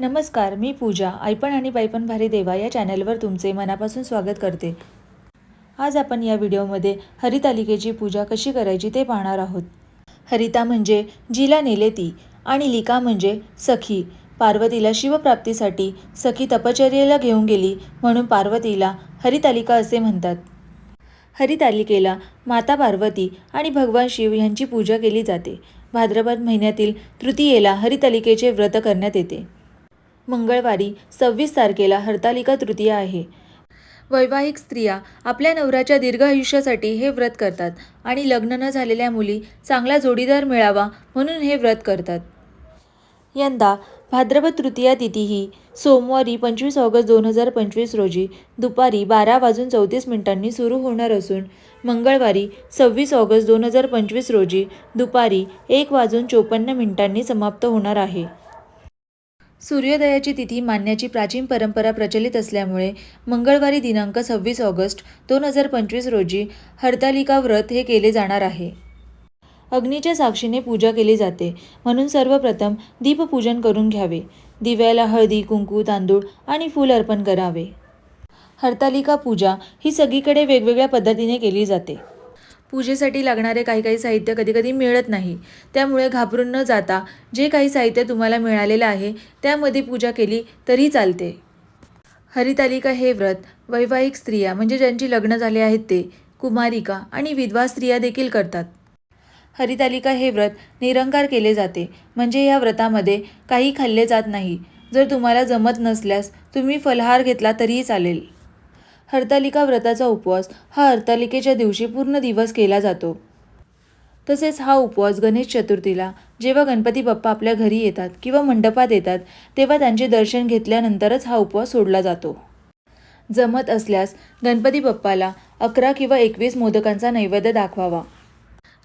नमस्कार मी पूजा ऐपण आणि बाईपण भारी देवा या चॅनलवर तुमचे मनापासून स्वागत करते. आज आपण या व्हिडिओमध्ये हरितालिकेची पूजा कशी करायची ते पाहणार आहोत. हरिता म्हणजे जिला नेले ती आणि लिका म्हणजे सखी. पार्वतीला शिवप्राप्तीसाठी सखी तपचर्येला घेऊन गेली म्हणून पार्वतीला हरितालिका असे म्हणतात. हरितालिकेला माता पार्वती आणि भगवान शिव यांची पूजा केली जाते. भाद्रपद महिन्यातील तृतीयेला हरितालिकेचे व्रत करण्यात येते. मंगळवारी सव्वीस तारखेला हरतालिका तृतीया आहे. वैवाहिक स्त्रिया आपल्या नवऱ्याच्या दीर्घ आयुष्यासाठी हे व्रत करतात आणि लग्न न झालेल्या मुली चांगला जोडीदार मिळावा म्हणून हे व्रत करतात. यंदा भाद्रपद तृतीया तिथी ही सोमवारी पंचवीस ऑगस्ट दोन हजार पंचवीस रोजी दुपारी बारा वाजून चौतीस मिनिटांनी सुरू होणार असून मंगळवारी सव्वीस ऑगस्ट दोन हजार पंचवीस रोजी दुपारी एक वाजून चोपन्न मिनिटांनी समाप्त होणार आहे. सूर्योदयाची तिथी मानण्याची प्राचीन परंपरा प्रचलित असल्यामुळे मंगळवारी दिनांक सव्वीस ऑगस्ट दोन हजार पंचवीस रोजी हरतालिका व्रत हे केले जाणार आहे. अग्नीच्या साक्षीने पूजा केली जाते. म्हणून सर्वप्रथम दीपपूजन करून घ्यावे. दिव्याला हळदी कुंकू तांदूळ आणि फूल अर्पण करावे. हरतालिका पूजा ही सगळीकडे वेगवेगळ्या पद्धतीने केली जाते. पूजेसाठी लागणारे काही काही साहित्य कधीकधी मिळत नाही. त्यामुळे घाबरून न जाता जे काही साहित्य तुम्हाला मिळालेलं आहे त्यामध्ये पूजा केली तरी चालते. हरितालिका हे व्रत वैवाहिक स्त्रिया म्हणजे ज्यांची लग्न झाले आहेत ते कुमारिका आणि विधवा स्त्रिया देखील करतात. हरितालिका हे व्रत निरंकार केले जाते म्हणजे या व्रतामध्ये काही खाल्ले जात नाही. जर तुम्हाला जमत नसल्यास तुम्ही फलहार घेतला तरीही चालेल. हरतालिका व्रताचा उपवास. हा हरतालिकेच्या दिवशी पूर्ण दिवस केला जातो. तसेच हा उपवास गणेश चतुर्थीला जेव्हा गणपती बाप्पा आपल्या घरी येतात किंवा मंडपात येतात तेव्हा त्यांचे दर्शन घेतल्यानंतरच हा उपवास सोडला जातो. जमत असल्यास गणपती बाप्पाला अकरा किंवा एकवीस मोदकांचा नैवेद्य दाखवावा.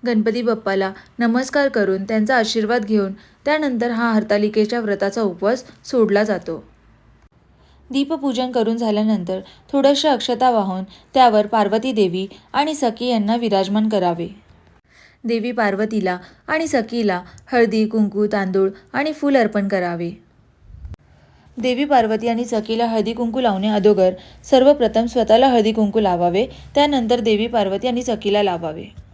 गणपती बाप्पाला नमस्कार करून त्यांचा आशीर्वाद घेऊन त्यानंतर हा हरतालिकेच्या व्रताचा उपवास सोडला जातो. दीपपूजन करून झाल्यानंतर थोड्याशा अक्षता वाहून त्यावर पार्वती देवी आणि सखी यांना विराजमान करावे. देवी पार्वतीला आणि सखीला हळदी कुंकू तांदूळ आणि फूल अर्पण करावे. देवी पार्वती आणि सखीला हळदी कुंकू लावणे अगोदर सर्वप्रथम स्वतःला हळदी कुंकू लावावे. त्यानंतर देवी पार्वती आणि सखीला लावावे.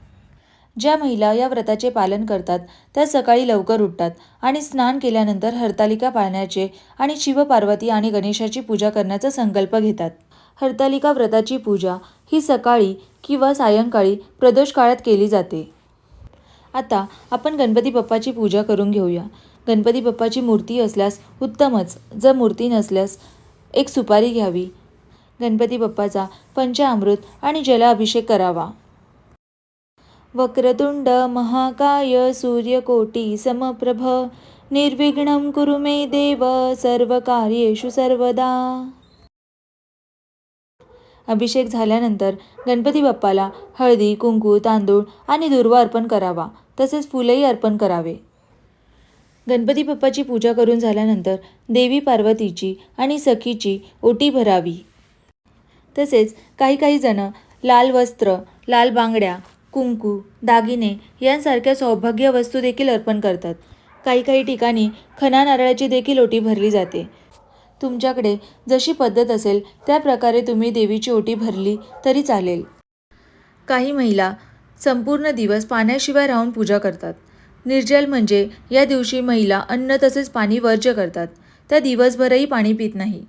ज्या महिला या व्रताचे पालन करतात त्या सकाळी लवकर उठतात आणि स्नान केल्यानंतर हरतालिका पाळण्याचे आणि शिवपार्वती आणि गणेशाची पूजा करण्याचा संकल्प घेतात. हरतालिका व्रताची पूजा ही सकाळी किंवा सायंकाळी प्रदोष काळात केली जाते. आता आपण गणपती बाप्पाची पूजा करून घेऊया. गणपती बाप्पाची मूर्ती असल्यास उत्तमच जर मूर्ती नसल्यास एक सुपारी घ्यावी. गणपती बाप्पाचा पंचामृत आणि जलाभिषेक करावा. वक्रतुंड महाकाय सूर्यकोटी समप्रभ निर्विघ्नं कुरु मे देव सर्वकार्येषु सर्वदा. अभिषेक झाल्यानंतर गणपती बाप्पाला हळदी कुंकू तांदूळ आणि दुर्वा अर्पण करावा तसेच फुलंही अर्पण करावे. गणपती बाप्पाची पूजा करून झाल्यानंतर देवी पार्वतीची आणि सखीची ओटी भरावी. तसेच काही काही जणं लाल वस्त्र लाल बांगड्या कुंकू दागिने यांसारख्या सौभाग्य वस्तू देखील अर्पण करतात. काही काही ठिकाणी खना नारळाची देखील ओटी भरली जाते. तुमच्याकडे जशी पद्धत असेल त्या प्रकारे तुम्ही देवीची ओटी भरली तरी चालेल. काही महिला संपूर्ण दिवस पाण्याशिवाय राहून पूजा करतात. निर्जल म्हणजे या दिवशी महिला अन्न तसेच पाणी वर्ज्य करतात. त्या दिवसभरही पाणी पित नाही.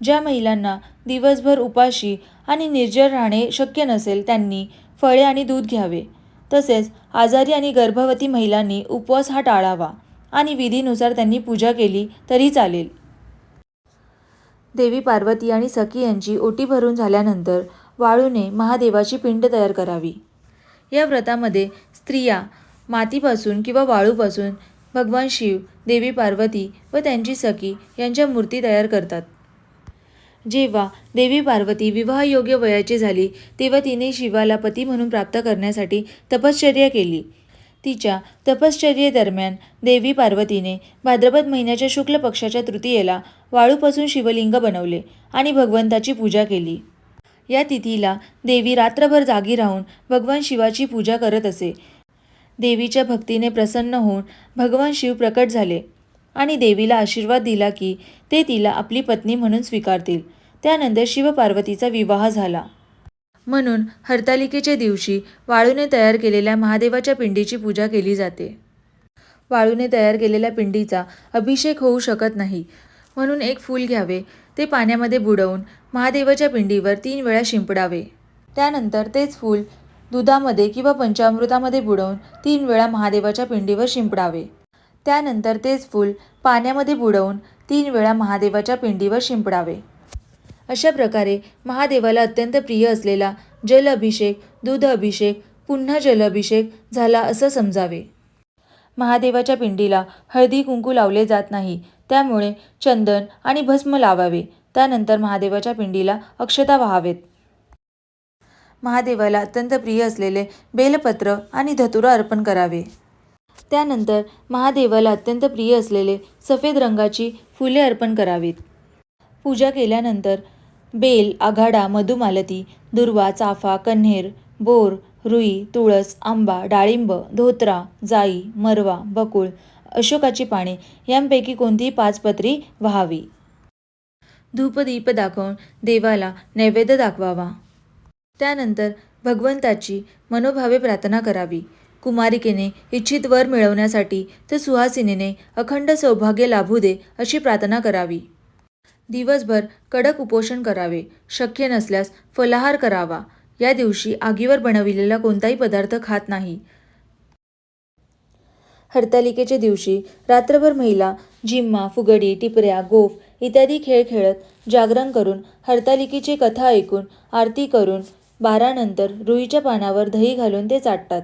ज्या महिलांना दिवसभर उपाशी आणि निर्जल राहणे शक्य नसेल त्यांनी फळे आणि दूध घ्यावे. तसेच आजारी आणि गर्भवती महिलांनी उपवास हा टाळावा आणि विधीनुसार त्यांनी पूजा केली तरी चालेल. देवी पार्वती आणि सखी यांची ओटी भरून झाल्यानंतर वाळूने महादेवाची पिंड तयार करावी. या व्रतामध्ये स्त्रिया मातीपासून किंवा वाळूपासून भगवान शिव देवी पार्वती व त्यांची सखी यांच्या मूर्ती तयार करतात. जेव्हा देवी पार्वती विवाहयोग्य वयाची झाली तेव्हा तिने शिवाला पती म्हणून प्राप्त करण्यासाठी तपश्चर्या केली. तिच्या तपश्चर्येदरम्यान देवी पार्वतीने भाद्रपद महिन्याच्या शुक्ल पक्षाच्या तृतीयेला वाळूपासून शिवलिंग बनवले आणि भगवंताची पूजा केली. या तिथीला देवी रात्रभर जागी राहून भगवान शिवाची पूजा करत असे. देवीच्या भक्तीने प्रसन्न होऊन भगवान शिव प्रकट झाले. आणि देवीला आशीर्वाद दिला की ते तिला आपली पत्नी म्हणून स्वीकारतील. त्यानंतर शिवपार्वतीचा विवाह झाला. म्हणून हरतालिकेच्या दिवशी वाळूने तयार केलेल्या महादेवाच्या पिंडीची पूजा केली जाते. वाळूने तयार केलेल्या पिंडीचा अभिषेक होऊ शकत नाही. म्हणून एक फूल घ्यावे ते पाण्यामध्ये बुडवून महादेवाच्या पिंडीवर तीन वेळा शिंपडावे. त्यानंतर तेच फूल दुधामध्ये किंवा पंचामृतामध्ये बुडवून तीन वेळा महादेवाच्या पिंडीवर शिंपडावे. त्यानंतर तेच फूल पाण्यामध्ये बुडवून तीन वेळा महादेवाच्या पिंडीवर शिंपडावे. अशा प्रकारे महादेवाला अत्यंत प्रिय असलेला जल अभिषेक दूध अभिषेक पुन्हा जल अभिषेक झाला असं समजावे. महादेवाच्या पिंडीला हळदी कुंकू लावले जात नाही. त्यामुळे चंदन आणि भस्म लावावे. त्यानंतर महादेवाच्या पिंडीला अक्षता व्हावेत. महादेवाला अत्यंत प्रिय असलेले बेलपत्र आणि धतुरा अर्पण करावे. त्यानंतर महादेवाला अत्यंत प्रिय असलेले सफेद रंगाची फुले अर्पण करावीत. पूजा केल्यानंतर बेल आघाडा मधुमालती दुर्वा चाफा कन्हेर बोर रुई तुळस आंबा डाळिंब धोत्रा जाई मरवा बकुळ अशोकाची पाने यांपैकी कोणतीही पाच पत्री व्हावी. धूपदीप दाखवून देवाला नैवेद्य दाखवावा. त्यानंतर भगवंताची मनोभावे प्रार्थना करावी. कुमारिकेने इच्छित वर मिळवण्यासाठी तर सुहासिनीने अखंड सौभाग्य लाभू दे अशी प्रार्थना करावी. दिवसभर कडक उपोषण करावे शक्य नसल्यास फलाहार करावा. या दिवशी आगीवर बनविलेला कोणताही पदार्थ खात नाही. हरतालिकेच्या दिवशी रात्रभर महिला जिम्मा फुगडी टिपऱ्या गोफ इत्यादी खेळ खेळत जागरण करून हरतालिकेची कथा ऐकून आरती करून बारानंतर रुईच्या पानावर दही घालून ते चाटतात.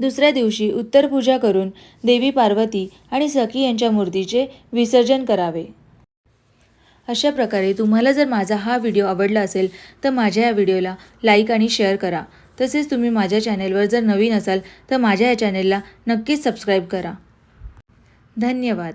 दुसऱ्या दिवशी उत्तर पूजा करून देवी पार्वती आणि सखी यांच्या मूर्तीचे विसर्जन करावे. अशा प्रकारे तुम्हाला जर माझा हा व्हिडिओ आवडला असेल तर माझ्या या व्हिडिओला लाईक आणि शेअर करा. तसेच तुम्ही माझ्या चॅनेलवर जर नवीन असाल तर माझ्या या चॅनेलला नक्कीच सबस्क्राईब करा. धन्यवाद.